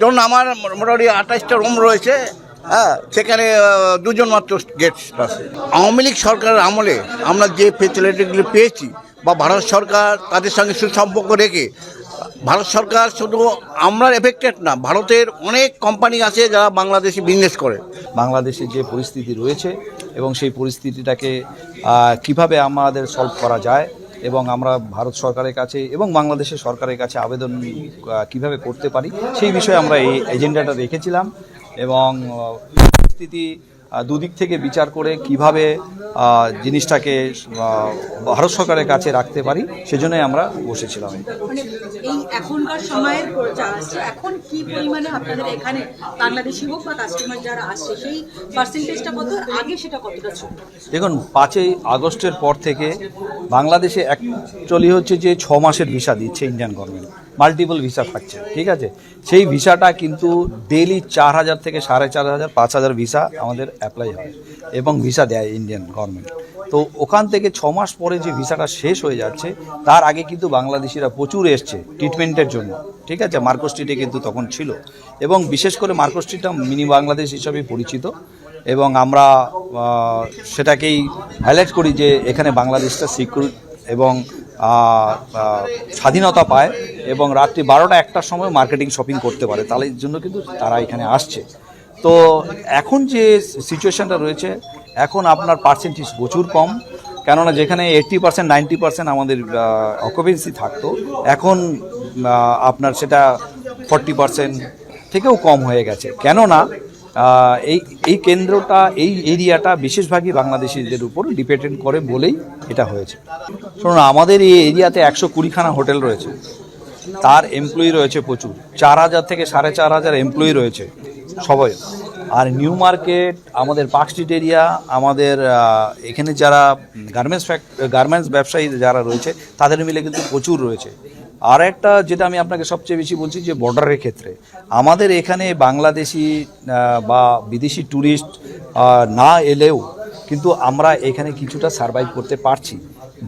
যেমন আমার মোটামুটি আঠাশটা রুম রয়েছে হ্যাঁ সেখানে দুজন মাত্র গেস্ট আছে। আওয়ামী লীগ সরকারের আমলে আমরা যে ফেসিলিটিগুলি পেয়েছি, বা ভারত সরকার তাদের সঙ্গে সুসম্পর্ক রেখে, ভারত সরকার শুধু আমরা এফেক্টেড না, ভারতের অনেক কোম্পানি আছে যারা বাংলাদেশে বিজনেস করে। বাংলাদেশের যে পরিস্থিতি রয়েছে এবং সেই পরিস্থিতিটাকে কীভাবে আমাদের সলভ করা যায় এবং আমরা ভারত সরকারের কাছে এবং বাংলাদেশের সরকারের কাছে আবেদন কীভাবে করতে পারি, সেই বিষয়ে আমরা এই এজেন্ডাটা রেখেছিলাম এবং পরিস্থিতি দুদিক থেকে বিচার করে কীভাবে জিনিসটাকে ভারত সরকারের কাছে রাখতে পারি সেজন্যই আমরা বসেছিলাম। মানে এই এখনকার সময়ের এখন কি পরিমাণে আপনাদের এখানে বাংলাদেশি হোক বা কাস্টমার যারা আসছে সেই পার্সেন্টেজটা কত আগে সেটা কতটা ছিল? দেখুন পাঁচই আগস্টের পর থেকে বাংলাদেশে অ্যাকচুয়ালি হচ্ছে যে ছ মাসের ভিসা দিচ্ছে ইন্ডিয়ান গভর্নমেন্ট মাল্টিপল ভিসা থাকছে ঠিক আছে? সেই ভিসাটা কিন্তু ডেলি চার হাজার থেকে সাড়ে চার হাজার, পাঁচ হাজার ভিসা আমাদের অ্যাপ্লাই হয় এবং ভিসা দেয় ইন্ডিয়ান গভর্নমেন্ট তো ওখান থেকে ছ মাস পরে যে ভিসাটা শেষ হয়ে যাচ্ছে, তার আগে কিন্তু বাংলাদেশিরা প্রচুর এসছে ট্রিটমেন্টের জন্য, ঠিক আছে? মার্কো স্ট্রিটে কিন্তু তখন ছিল। এবং বিশেষ করে মার্কো স্ট্রিটটা মিনি বাংলাদেশ হিসাবে পরিচিত এবং আমরা সেটাকেই হাইলাইট করি যে এখানে বাংলাদেশটা সিকিউর এবং স্বাধীনতা পায় এবং রাত্রি বারোটা একটার সময় মার্কেটিং শপিং করতে পারে। তাহলে এর জন্য কিন্তু তারা এখানে আসছে। তো এখন যে সিচুয়েশনটা রয়েছে, এখন আপনার পার্সেন্টেজ প্রচুর কম। কেননা যেখানে এইট্টি পার্সেন্ট নাইনটি পার্সেন্ট আমাদের অকুপেন্সি থাকতো, এখন আপনার সেটা ফর্টি পার্সেন্ট থেকেও কম হয়ে গেছে। কেননা এই এই কেন্দ্রটা, এই এরিয়াটা বিশেষভাগই বাংলাদেশিদের উপর ডিপেন্ডেন্ট করে বলেই এটা হয়েছে। শুনুন, আমাদের এই এরিয়াতে একশো কুড়িখানা হোটেল রয়েছে। তার এমপ্লয়ি রয়েছে প্রচুর। চার হাজার থেকে সাড়ে চার হাজার এমপ্লয়ি রয়েছে সবাই। আর নিউ মার্কেট, আমাদের পার্ক স্ট্রিট এরিয়া, আমাদের এখানে যারা গার্মেন্টস গার্মেন্টস ব্যবসায়ী যারা রয়েছে, তাদের মিলে কিন্তু প্রচুর রয়েছে। আর একটা যেটা আমি আপনাকে সবচেয়ে বেশি বলছি যে বর্ডারের ক্ষেত্রে। আমাদের এখানে বাংলাদেশি বা বিদেশি ট্যুরিস্ট না এলেও কিন্তু আমরা এখানে কিছুটা সার্ভাইভ করতে পারছি।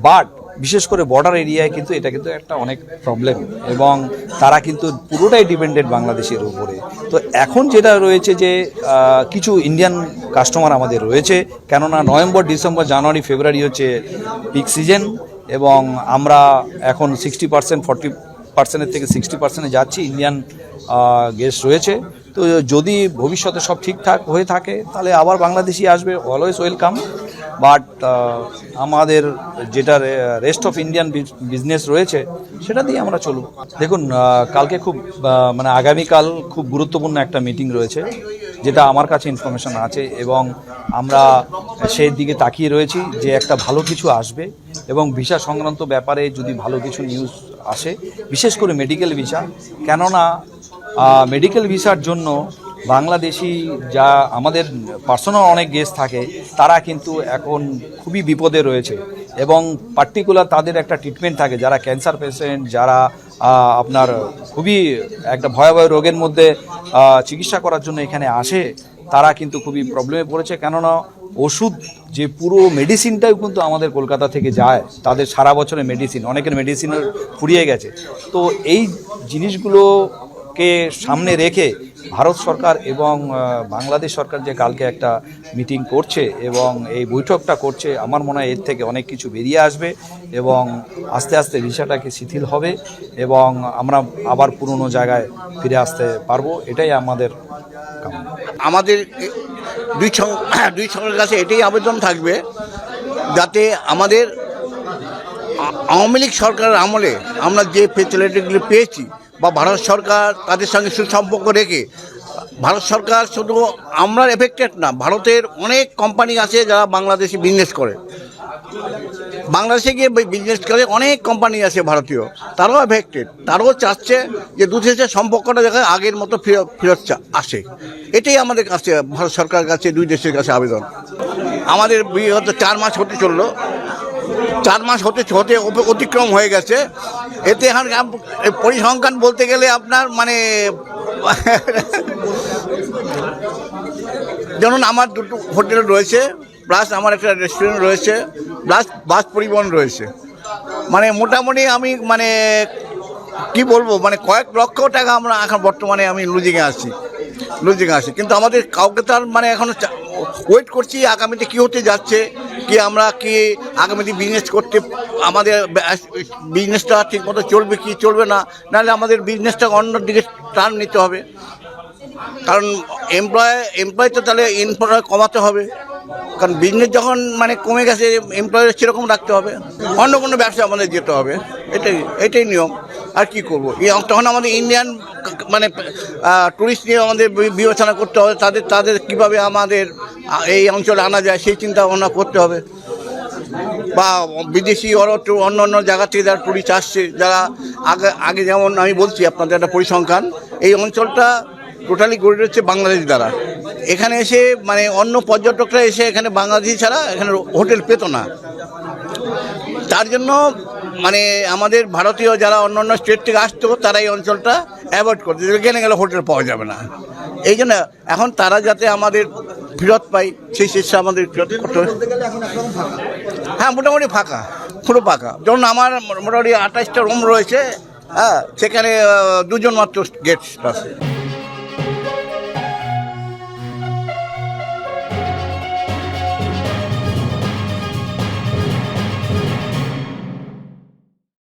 বাট বিশেষ করে বর্ডার এরিয়ায় কিন্তু এটা কিন্তু একটা অনেক প্রবলেম এবং তারা কিন্তু পুরোটাই ডিপেন্ডেন্ট বাংলাদেশের উপরে। তো এখন যেটা রয়েছে যে কিছু ইন্ডিয়ান কাস্টমার আমাদের রয়েছে, কেননা নভেম্বর, ডিসেম্বর, জানুয়ারি, ফেব্রুয়ারি হচ্ছে পিক সিজন এবং আমরা এখন সিক্সটি পার্সেন্ট ফর্টি পার্সেন্টের থেকে সিক্সটি পার্সেন্টে যাচ্ছি ইন্ডিয়ান গেস্ট রয়েছে। তো যদি ভবিষ্যতে সব ঠিকঠাক হয়ে থাকে, তাহলে আবার বাংলাদেশি আসবে অলওয়েজ ওয়েলকাম বাট আমাদের যেটা রেস্ট অফ ইন্ডিয়ান বিজনেস রয়েছে, সেটা দিয়ে আমরা চলব। দেখুন কালকে খুব মানে আগামীকাল খুব গুরুত্বপূর্ণ একটা মিটিং রয়েছে। যেটা আমার কাছে ইনফরমেশন আছে এবং আমরা সেই দিকে তাকিয়ে রয়েছি যে একটা ভালো কিছু আসবে এবং ভিসা সংক্রান্ত ব্যাপারে যদি ভালো কিছু নিউজ আসে, বিশেষ করে মেডিকেল ভিসা কেননা মেডিকেল ভিসার জন্য বাংলাদেশি যা আমাদের পার্সোনাল অনেক গেস্ট থাকে, তারা কিন্তু এখন খুবই বিপদে রয়েছে। এবং পার্টিকুলার তাদের একটা ট্রিটমেন্ট থাকে, যারা ক্যান্সার পেশেন্ট যারা আপনার খুবই একটা ভয়াবহ রোগের মধ্যে চিকিৎসা করার জন্য এখানে আসে, তারা কিন্তু খুবই প্রবলেমে পড়েছে। কেননা ওষুধ যে পুরো মেডিসিনটাও কিন্তু আমাদের কলকাতা থেকে যায়, তাদের সারা বছরের মেডিসিন অনেকের মেডিসিনের ফুরিয়ে গেছে। তো এই জিনিসগুলোকে সামনে রেখে ভারত সরকার এবং বাংলাদেশ সরকার যে কালকে একটা মিটিং করছে এবং এই বৈঠকটা করছে, আমার মনে হয় এর থেকে অনেক কিছু বেরিয়ে আসবে এবং আস্তে আস্তে ভিসাটাকে শিথিল হবে এবং আমরা আবার পুরনো জায়গায় ফিরে আসতে পারব, এটাই আমাদের আমাদের দুই দুই সরকারের কাছে এটাই আবেদন থাকবে যাতে আমাদের আওয়ামী লীগ সরকারের আমলে আমরা যে ফেসিলিটিগুলো পেয়েছি বা ভারত সরকার তাদের সঙ্গে সুসম্পর্ক রেখে, ভারত সরকার শুধু আমরা এফেক্টেড না, ভারতের অনেক কোম্পানি আছে যারা বাংলাদেশে বিজনেস করে। বাংলাদেশে গিয়ে বিজনেস করে অনেক কোম্পানি আছে ভারতীয়, তারাও এফেক্টেড তারাও চাচ্ছে যে দু দেশের সম্পর্কটা দেখা আগের মতো ফেরত আসে। এটাই আমাদের কাছে, ভারত সরকারের কাছে, দুই দেশের কাছে আবেদন। আমাদের বিগত চার মাস হতে চলল। চার মাস হতে হতে অতিক্রম হয়ে গেছে। এতে এখন পরিসংখ্যান বলতে গেলে আপনার মানে যেমন আমার দুটো হোটেল রয়েছে প্লাস আমার একটা রেস্টুরেন্ট রয়েছে প্লাস বাস পরিবহন রয়েছে। মানে মোটামুটি আমি মানে কি বলব মানে কয়েক লক্ষ টাকা আমরা এখন বর্তমানে আমি লুজিংয়ে আছি লুজিংয়ে আছি। কিন্তু আমাদের কাউকে তার মানে এখনও ওয়েট করছি আগামীতে কি হতে যাচ্ছে, কি আমরা কি আগামীতে বিজনেস করতে আমাদের বিজনেসটা ঠিক মতো চলবে কি চলবে না, নাহলে আমাদের বিজনেসটা অন্য দিকে টার্ন নিতে হবে। কারণ এমপ্লয় এমপ্লয় তো তাহলে এমপ্লয় কমাতে হবে। কারণ বিজনেস যখন মানে কমে গেছে এমপ্লয় সেরকম রাখতে হবে। অন্য কোনো ব্যবসা আমাদের যেতে হবে। এটাই এটাই নিয়ম। আর কি করব? তখন আমাদের ইন্ডিয়ান মানে টুরিস্ট নিয়ে আমাদের বিবেচনা করতে হবে। তাদের তাদের কীভাবে আমাদের এই অঞ্চলে আনা যায়, সেই চিন্তা ভাবনা করতে হবে। বা বিদেশি অর অন্য অন্য জায়গা থেকে যারা টুরিস্ট আসছে, যারা আগে আগে যেমন আমি বলছি আপনাদের একটা পরিসংখ্যান, এই অঞ্চলটা টোটালি গড়ে রয়েছে বাংলাদেশ দ্বারা। এখানে এসে মানে অন্য পর্যটকরা এসে এখানে বাংলাদেশি ছাড়া এখানে হোটেল পেতো না। তার জন্য মানে আমাদের ভারতীয় যারা অন্য অন্য স্টেট থেকে আসতো, তারা এই অঞ্চলটা অ্যাভয়েড করতো এখানে গেলে হোটেল পাওয়া যাবে না। এই জন্য এখন তারা যাতে আমাদের ফেরত পাই সেই চেষ্টা আমাদের ফেরত করতে হ্যাঁ মোটামুটি ফাঁকা পুরো ফাঁকা। যেমন আমার মোটামুটি আঠাশটা রুম রয়েছে হ্যাঁ সেখানে দুজন মাত্র গেস্ট আছে।